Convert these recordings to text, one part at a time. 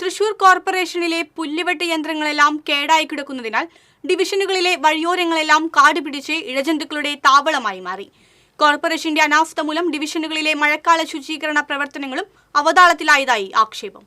തൃശൂർ കോർപ്പറേഷനിലെ പുല്ലുവെട്ട് യന്ത്രങ്ങളെല്ലാം കേടായി കിടക്കുന്നതിനാൽ ഡിവിഷനുകളിലെ വഴിയോരങ്ങളെല്ലാം കാട് പിടിച്ച് ഇഴജന്തുക്കളുടെ താവളമായി മാറി. കോർപ്പറേഷന്റെ അനാസ്ഥ മൂലം ഡിവിഷനുകളിലെ മഴക്കാല ശുചീകരണ പ്രവർത്തനങ്ങളും അവതാളത്തിലായതായി ആക്ഷേപം.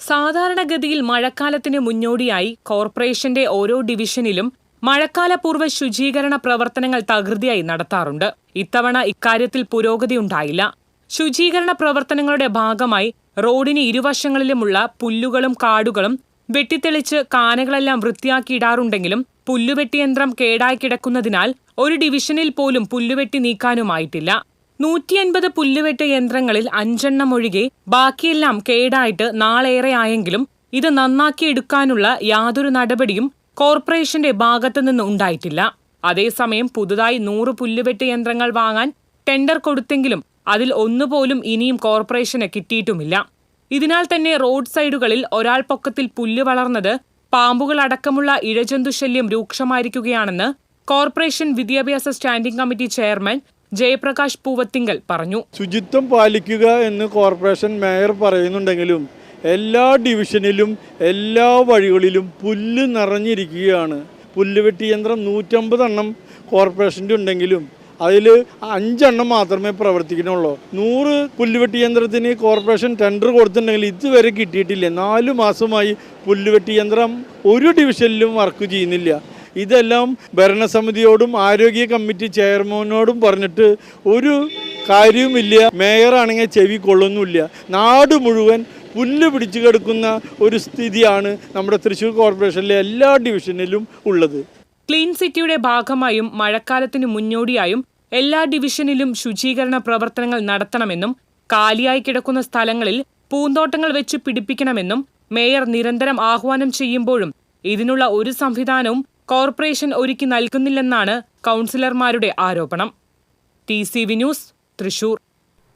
സാധാരണഗതിയിൽ മഴക്കാലത്തിന് മുന്നോടിയായി കോർപ്പറേഷന്റെ ഓരോ ഡിവിഷനിലും മഴക്കാലപൂർവ ശുചീകരണ പ്രവർത്തനങ്ങൾ തകൃതിയായി നടത്താറുണ്ട്. ഇത്തവണ ഇക്കാര്യത്തിൽ പുരോഗതിയുണ്ടായില്ല ശുചീകരണ പ്രവർത്തനങ്ങളുടെ ഭാഗമായി റോഡിന് ഇരുവശങ്ങളിലുമുള്ള പുല്ലുകളും കാടുകളും വെട്ടിത്തെളിച്ച് കാനകളെല്ലാം വൃത്തിയാക്കിയിടാറുണ്ടെങ്കിലും പുല്ലുവെട്ടിയന്ത്രം കേടായി കിടക്കുന്നതിനാൽ ഒരു ഡിവിഷനിൽ പോലും പുല്ലുവെട്ടി നീക്കാനുമായിട്ടില്ല. നൂറ്റിയൻപത് പുല്ലുവെട്ട് യന്ത്രങ്ങളിൽ അഞ്ചെണ്ണം ഒഴികെ ബാക്കിയെല്ലാം കേടായിട്ട് നാളേറെ ആയെങ്കിലും ഇത് നന്നാക്കിയെടുക്കാനുള്ള യാതൊരു നടപടിയും കോർപ്പറേഷന്റെ ഭാഗത്തു ഭാഗത്തുനിന്ന് ഉണ്ടായിട്ടില്ല. അതേസമയം പുതുതായി നൂറ് പുല്ലുവെട്ട് യന്ത്രങ്ങൾ വാങ്ങാൻ ടെൻഡർ കൊടുത്തെങ്കിലും അതിൽ ഒന്നുപോലും ഇനിയും കോർപ്പറേഷന് കിട്ടിയിട്ടുമില്ല. ഇതിനാൽ തന്നെ റോഡ് സൈഡുകളിൽ ഒരാൾ പൊക്കത്തിൽ പുല്ല് വളർന്നത് പാമ്പുകളടക്കമുള്ള ഇഴജന്തുശല്യം രൂക്ഷമായിരിക്കുകയാണെന്ന് കോർപ്പറേഷൻ വിദ്യാഭ്യാസ standing committee chairman Jayaprakash Poovathinkal പറഞ്ഞു. ശുചിത്വം പാലിക്കുക എന്ന് കോർപ്പറേഷൻ മേയർ പറയുന്നുണ്ടെങ്കിലും എല്ലാ ഡിവിഷനിലും എല്ലാ വഴികളിലും പുല്ല് നിറഞ്ഞിരിക്കുകയാണ്. പുല്ലുവെട്ടി യന്ത്രം നൂറ്റമ്പത് എണ്ണം കോർപ്പറേഷന്റെ ഉണ്ടെങ്കിലും അതിൽ അഞ്ചെണ്ണം മാത്രമേ പ്രവർത്തിക്കുന്നുള്ളൂ. നൂറ് പുല്ലുവെട്ടി യന്ത്രത്തിന് കോർപ്പറേഷൻ ടെൻഡർ കൊടുത്തിട്ടുണ്ടെങ്കിൽ ഇതുവരെ കിട്ടിയിട്ടില്ല. നാല് മാസമായി പുല്ലുവെട്ടി യന്ത്രം ഒരു ഡിവിഷനിലും വർക്ക് ചെയ്യുന്നില്ല. ഇതെല്ലാം ഭരണസമിതിയോടും ആരോഗ്യ കമ്മിറ്റി ചെയർമാനോടും പറഞ്ഞിട്ട് ഒരു കാര്യവുമില്ല. മേയറാണെങ്കിൽ ചെവി കൊള്ളുന്നില്ല നാട് മുഴുവൻ പുല്ല് പിടിച്ചു കിടക്കുന്ന ഒരു സ്ഥിതിയാണ് നമ്മുടെ തൃശ്ശൂർ കോർപ്പറേഷനിലെ എല്ലാ ഡിവിഷനിലും ഉള്ളത്. ക്ലീൻ സിറ്റിയുടെ ഭാഗമായും മഴക്കാലത്തിന് മുന്നോടിയായും എല്ലാ ഡിവിഷനിലും ശുചീകരണ പ്രവർത്തനങ്ങൾ നടത്തണമെന്നും കാലിയായി കിടക്കുന്ന സ്ഥലങ്ങളിൽ പൂന്തോട്ടങ്ങൾ വെച്ച് പിടിപ്പിക്കണമെന്നും മേയർ നിരന്തരം ആഹ്വാനം ചെയ്യുമ്പോഴും ഇതിനുള്ള ഒരു സംവിധാനവും കോർപ്പറേഷൻ ഒരുക്കി നൽകുന്നില്ലെന്നാണ് കൗൺസിലർമാരുടെ ആരോപണം. T C V news Thrissur.